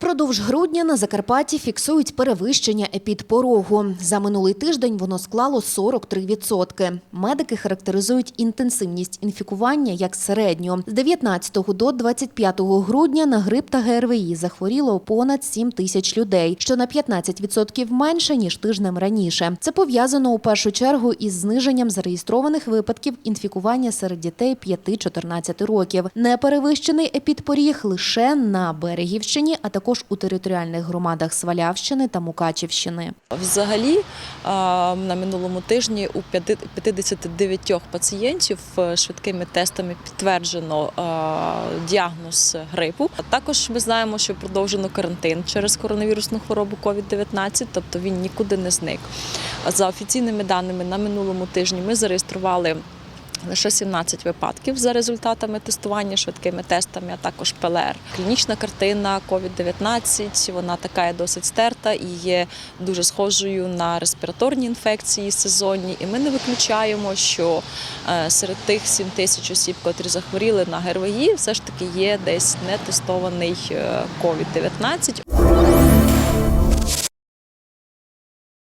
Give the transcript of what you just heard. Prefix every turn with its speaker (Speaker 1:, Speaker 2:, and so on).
Speaker 1: Впродовж грудня на Закарпатті фіксують перевищення епідпорогу. За минулий тиждень воно склало 43%. Медики характеризують інтенсивність інфікування як середню. З 19 до 25 грудня на грип та ГРВІ захворіло понад 7 тисяч людей, що на 15% менше, ніж тижнем раніше. Це пов'язано у першу чергу із зниженням зареєстрованих випадків інфікування серед дітей 5-14 років. Не перевищений епідпоріг лише на Берегівщині, а також у територіальних громадах Свалявщини та Мукачівщини.
Speaker 2: Взагалі на минулому тижні у п'яти- 59 пацієнтів е, швидкими тестами підтверджено діагноз грипу. Також ми знаємо, що продовжено карантин через коронавірусну хворобу COVID-19, тобто він нікуди не зник. За офіційними даними на минулому тижні ми зареєстрували. Лише 17 випадків за результатами тестування швидкими тестами, а також ПЛР. Клінічна картина COVID-19, вона така є досить стерта і є дуже схожою на респіраторні інфекції сезонні. І ми не виключаємо, що е, серед тих 7 тисяч осіб, котрі захворіли на ГРВІ, все ж таки є десь нетестований е, COVID-19.